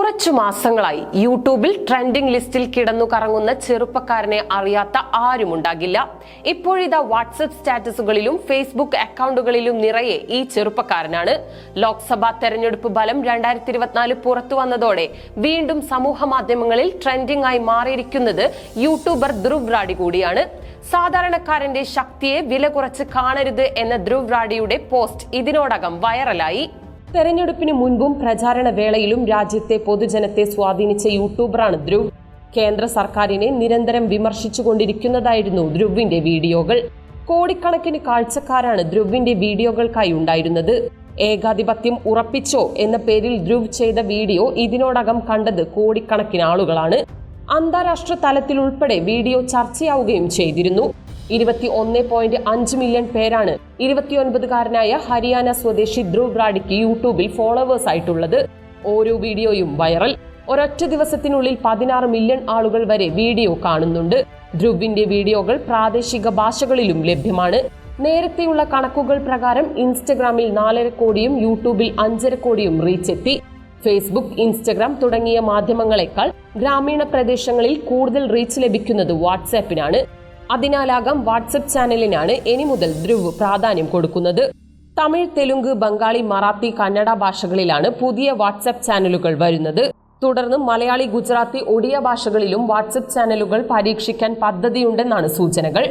കുറച്ചു മാസങ്ങളായി യൂട്യൂബിൽ ട്രെൻഡിംഗ് ലിസ്റ്റിൽ കിടന്നു കറങ്ങുന്ന ചെറുപ്പക്കാരനെ അറിയാത്ത ആരുമുണ്ടാകില്ല ഇപ്പോഴിതാ വാട്സപ്പ് സ്റ്റാറ്റസുകളിലും ഫേസ്ബുക്ക് അക്കൗണ്ടുകളിലും നിറയെ ഈ ചെറുപ്പക്കാരനാണ്. ലോക്സഭാ തെരഞ്ഞെടുപ്പ് ഫലം രണ്ടായിരത്തി ഇരുപത്തിനാല് പുറത്തു വന്നതോടെ വീണ്ടും സമൂഹ മാധ്യമങ്ങളിൽ ട്രെൻഡിംഗ് ആയി മാറിയിരിക്കുന്നത് യൂട്യൂബർ ധ്രുവ് റാഡി കൂടിയാണ്. സാധാരണക്കാരന്റെ ശക്തിയെ വില കുറച്ച് കാണരുത് എന്ന ധ്രുവ് റാഡിയുടെ പോസ്റ്റ് ഇതിനോടകം വൈറലായി തെരഞ്ഞെടുപ്പിന് മുൻപും പ്രചാരണ വേളയിലും രാജ്യത്തെ പൊതുജനത്തെ സ്വാധീനിച്ച യൂട്യൂബറാണ് ധ്രുവ്. കേന്ദ്ര സർക്കാരിനെ നിരന്തരം വിമർശിച്ചുകൊണ്ടിരിക്കുന്നതായിരുന്നു ധ്രുവിന്റെ വീഡിയോകൾ. കോടിക്കണക്കിന് കാഴ്ചക്കാരാണ് ധ്രുവിന്റെ വീഡിയോകൾക്കായി ഉണ്ടായിരുന്നത്. ഏകാധിപത്യം ഉറപ്പിച്ചോ എന്ന പേരിൽ ധ്രുവ് ചെയ്ത വീഡിയോ ഇതിനോടകം കണ്ടത് കോടിക്കണക്കിന് ആളുകളാണ്. അന്താരാഷ്ട്ര തലത്തിലുൾപ്പെടെ വീഡിയോ ചർച്ചയാവുകയും ചെയ്തിരുന്നു. ഇരുപത്തി ഒന്ന് പോയിന്റ് അഞ്ച് മില്യൺ പേരാണ് ഇരുപത്തിയൊൻപതുകാരനായ ഹരിയാന സ്വദേശി ധ്രുവ് ബ്രാഡിക്ക് യൂട്യൂബിൽ ഫോളോവേഴ്സ് ആയിട്ടുള്ളത്. ഓരോ വീഡിയോയും വൈറൽ. ഒരൊറ്റ ദിവസത്തിനുള്ളിൽ പതിനാറ് മില്യൺ ആളുകൾ വരെ വീഡിയോ കാണുന്നുണ്ട്. ധ്രുവിന്റെ വീഡിയോകൾ പ്രാദേശിക ഭാഷകളിലും ലഭ്യമാണ്. നേരത്തെയുള്ള കണക്കുകൾ പ്രകാരം ഇൻസ്റ്റഗ്രാമിൽ നാലര കോടിയും യൂട്യൂബിൽ അഞ്ചര കോടിയും റീച്ച് എത്തി. ഫേസ്ബുക്ക് ഇൻസ്റ്റഗ്രാം തുടങ്ങിയ മാധ്യമങ്ങളെക്കാൾ ഗ്രാമീണ പ്രദേശങ്ങളിൽ കൂടുതൽ റീച്ച് ലഭിക്കുന്നത് വാട്സാപ്പിനാണ് അതിനാലാകാം വാട്സപ്പ് ചാനലിനാണ് ഇനി മുതൽ ധ്രുവ് പ്രാധാന്യം കൊടുക്കുന്നത്. തമിഴ് തെലുങ്ക് ബംഗാളി മറാത്തി കന്നഡ ഭാഷകളിലാണ് പുതിയ വാട്സപ്പ് ചാനലുകൾ വരുന്നത്. തുടർന്ന് മലയാളി ഗുജറാത്തി ഒഡിയ ഭാഷകളിലും വാട്സപ്പ് ചാനലുകൾ പരീക്ഷിക്കാൻ പദ്ധതിയുണ്ടെന്നാണ് സൂചനകൾ.